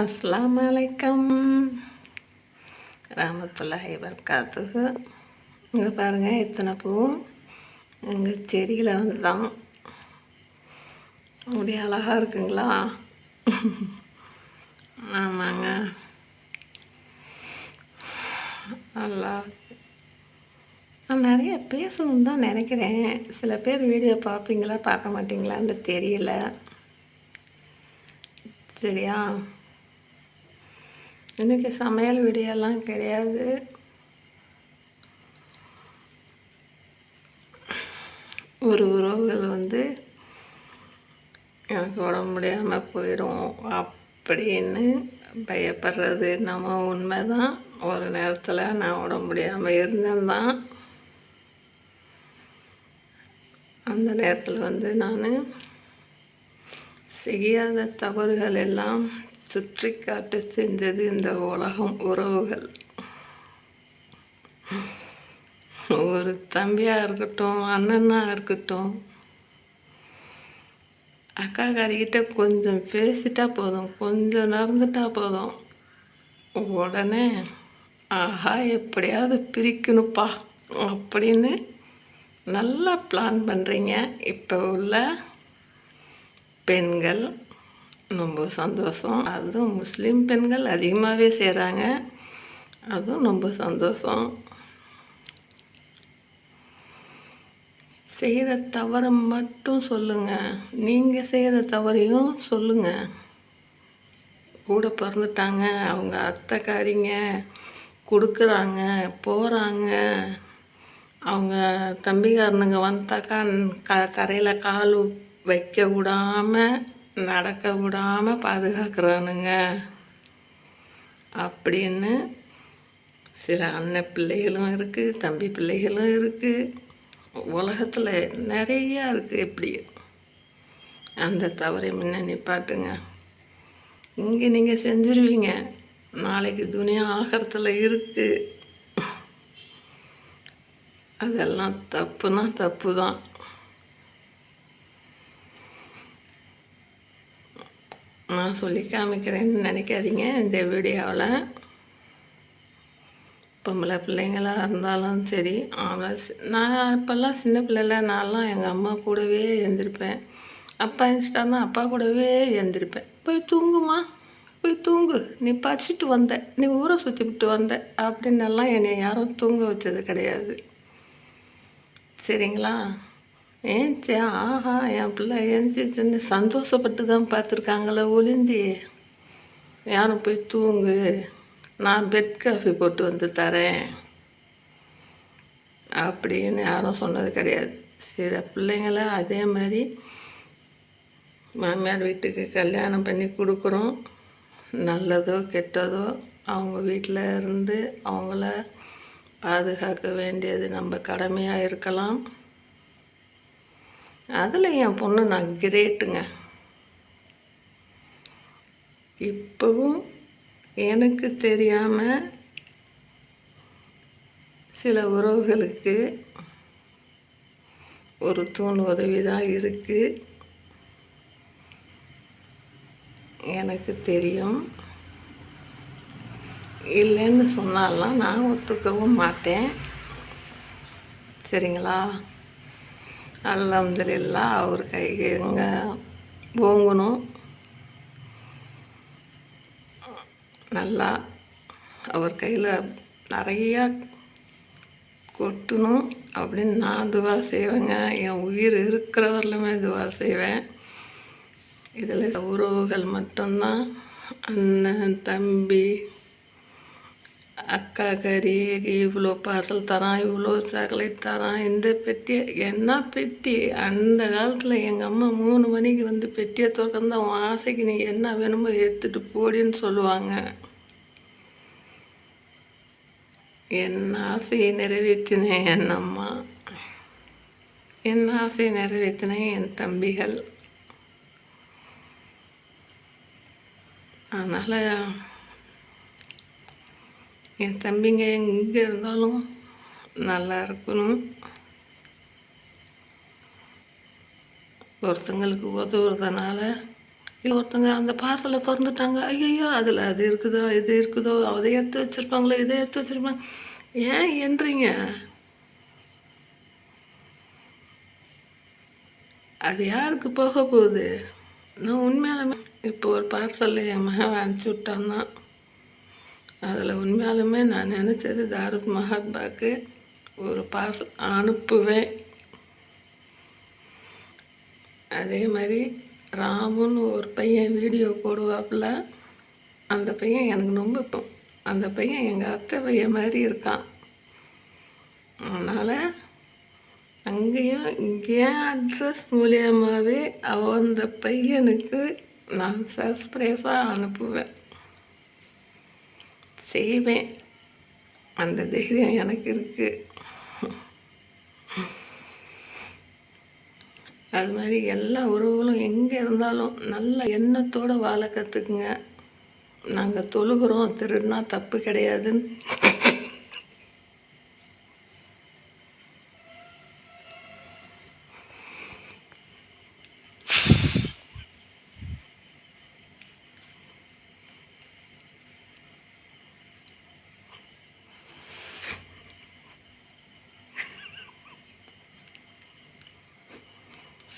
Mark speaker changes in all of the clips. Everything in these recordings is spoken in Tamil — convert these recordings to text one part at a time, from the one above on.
Speaker 1: அஸ்லாம் வலைக்கம் ரஹமத்துல்லாஹி வர்காத்துகு இங்கே பாருங்கள் இத்தனை பூவும் எங்கள் செடியில் வந்து தான் அப்படி அழகாக இருக்குங்களா? ஆமாங்க. நல்லா நான் நிறைய பேசணும்னு தான் நினைக்கிறேன். சில பேர் வீடியோ பார்ப்பீங்களா பார்க்க மாட்டிங்களான்னு தெரியல. சரியா? இன்றைக்கி சமையல் வீடியோலாம் கிடையாது. ஒரு உறவுகள் வந்து எனக்கு உடம்பு முடியாமல் போயிடும் அப்படின்னு பயப்படுறது நம்ம உண்மை தான் ஒரு நேரத்தில் நான் உடம்பு முடியாமல் இருந்தேன்தான் அந்த நேரத்தில் வந்து நான் செய்யாத தவறுகள் எல்லாம் சுற்றி காட்ட செஞ்சது இந்த உலகம் உறவுகள். ஒரு தம்பியாக இருக்கட்டும் அண்ணனாக இருக்கட்டும் அக்கா கொஞ்சம் பேசிட்டா போதும் கொஞ்சம் நடந்துட்டா போதும். உடனே ஆஹா எப்படியாவது பிரிக்கணுப்பா அப்படின்னு நல்லா பிளான் பண்ணுறீங்க இப்போ உள்ள பெண்கள் ரொம்ப சந்தோஷம். அதுவும் முஸ்லீம் பெண்கள் அதிகமாகவே செய்கிறாங்க அதுவும் ரொம்ப சந்தோஷம். செய்கிற தவறை மட்டும் சொல்லுங்கள் நீங்கள் செய்கிற தவறையும் சொல்லுங்கள் கூட பிறந்துட்டாங்க. அவங்க அத்தைக்காரிங்க. கொடுக்குறாங்க. போகிறாங்க அவங்க தம்பிக்காரனுங்க வந்தாக்கா க தரையில் கால் வைக்க விடாமல் நடக்க விடாமல் பாதுகாக்கிறானுங்க. அப்படின்னு சில அண்ணன் பிள்ளைகளும் இருக்குது தம்பி பிள்ளைகளும் இருக்குது உலகத்தில் நிறையா இருக்குது இப்படி. அந்த தவறை முன்ன நிப்பாட்டுங்க இங்கே நீங்கள் செஞ்சுருவீங்க. நாளைக்கு துணியா ஆகிறதுல இருக்குது அதெல்லாம் தப்புனா தப்பு தான் நான் சொல்லி காமிக்கிறேன்னு நினைக்காதீங்க. இந்த வீடியோவில் பொம்பளை பிள்ளைங்களாக இருந்தாலும் சரி ஆனால் நான் இப்போல்லாம் சின்ன பிள்ளைல நான்லாம் எங்கள் அம்மா கூடவே எழுந்திருப்பேன். அப்பா எழுந்துட்டானா அப்பா கூடவே எழுந்திருப்பேன். போய் தூங்குமா போய் தூங்கு. நீ படிச்சுட்டு வந்த நீ ஊரை சுற்றி விட்டு வந்த அப்படின்னெல்லாம் என்னை யாரும் தூங்க வச்சது கிடையாது. சரிங்களா? ஏன்ச்சி ஆஹா என் பிள்ளை ஏஞ்சிச்சுன்னு சந்தோஷப்பட்டு தான் பார்த்துருக்காங்களே ஒளிஞ்சி. யாரும் போய் தூங்கு. நான் பெட் காஃபி போட்டு வந்து தரேன். அப்படின்னு யாரும் சொன்னது கிடையாது. சில பிள்ளைங்கள அதே மாதிரி மாமியார் வீட்டுக்கு கல்யாணம் பண்ணி கொடுக்குறோம். நல்லதோ கெட்டதோ அவங்க வீட்டில் இருந்து அவங்கள பாதுகாக்க வேண்டியது நம்ம கடமையாக இருக்கலாம். அதில் என் பொண்ணு நான் கிரேட்டுங்க இப்போவும் எனக்கு தெரியாமல் சில உறவுகளுக்கு ஒரு தூண் உதவி தான் இருக்குது எனக்கு தெரியும். இல்லைன்னு சொன்னாலாம் நான் ஒத்துக்கவும் மாட்டேன். சரிங்களா? அலமதுல்லா அவர் கைங்க ஓங்கணும். நல்லா அவர் கையில் நிறையா கொட்டணும் அப்படின்னு நான் துவா செய்வேங்க. என் உயிர் இருக்கிறவரிலுமே துவா செய்வேன். இதில் உறவுகள் மட்டும்தான். அண்ணன் தம்பி அக்கா கறி இவ்வளோ பார்சல் தரான் இவ்வளோ சாக்லேட் தரான் இந்த பெட்டி என்ன பெட்டி? அந்த காலத்தில் எங்கள் அம்மா மூணு மணிக்கு வந்து பெட்டியை திறக்கந்தான் அவன் ஆசைக்கு நீ என்ன வேணுமோ எடுத்துகிட்டு போடின்னு சொல்லுவாங்க. என் ஆசையை நிறைவேற்றினேன் என் அம்மா. என் ஆசையை நிறைவேற்றினேன் என் தம்பிகள். அதனால் என் தம்பிங்க எங்கே இருந்தாலும் நல்லா இருக்கணும். ஒருத்தங்களுக்கு உதவுறதுனால இல்லை ஒருத்தங்க அந்த பார்சலை திறந்துட்டாங்க. ஐயோ அதில் அது இருக்குதோ இது இருக்குதோ அதை எடுத்து வச்சுருப்பாங்களோ இதை எடுத்து வச்சுருப்பாங்க. ஏன் என்றீங்க? அது யாருக்கு போக போகுது? நான் உண்மையாலுமே இப்போ ஒரு பார்சலில் என் மகன் அனுப்பிச்சி விட்டான் தான் அதில் உண்மையாலுமே நான் நினச்சது தாரத் மகாத்பாக்கு ஒரு பார்சல் அனுப்புவேன். அதே மாதிரி ராமுன்னு ஒரு பையன் வீடியோ போடுவாப்புல அந்த பையன் எனக்கு ரொம்ப இப்போ அந்த பையன் எங்கள் அத்தை பையன் மாதிரி இருக்கான். அதனால் அங்கேயும் என் அட்ரஸ் மூலியமாகவே அந்த பையனுக்கு நான் சர்ப்ரைஸாக அனுப்புவேன். செய்வேன் அந்த தைரியம் எனக்கு இருக்குது அது மாதிரி எல்லா உறவுகளும் எங்கே இருந்தாலும் நல்ல எண்ணத்தோடு வாழ கற்றுக்குங்க நாங்கள் தொழுகிறோம் திருடுனா தப்பு கிடையாதுன்னு.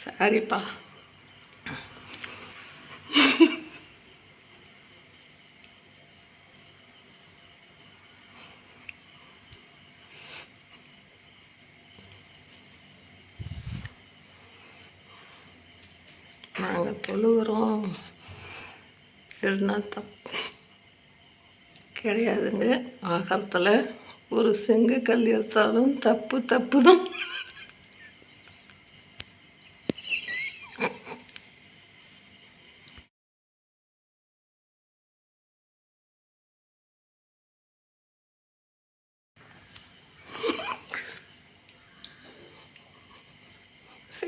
Speaker 1: சாரிப்பா. நாங்கள் தொழுகிறோம். திருநா தப்பு கிடையாதுங்க. ஆகாரத்தில் ஒரு செங்கு கல் எடுத்தாலும் தப்பு தப்பு தான்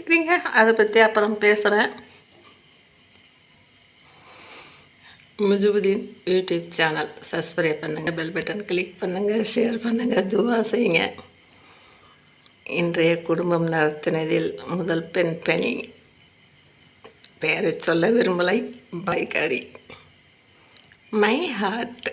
Speaker 1: கேட்குறீங்க அதை பற்றி அப்புறம் பேசுகிறேன் முஜுபுதீன் யூடியூப் சேனல். சப்ஸ்கிரைப் பண்ணுங்கள் பெல் பட்டன் கிளிக் பண்ணுங்கள் ஷேர் பண்ணுங்கள் துவா செய்யுங்க. இன்றைய குடும்பம் நடத்தினதில் முதல் பெண் பெணி. பெயரை சொல்ல விரும்பலை. பைகாரி. My heart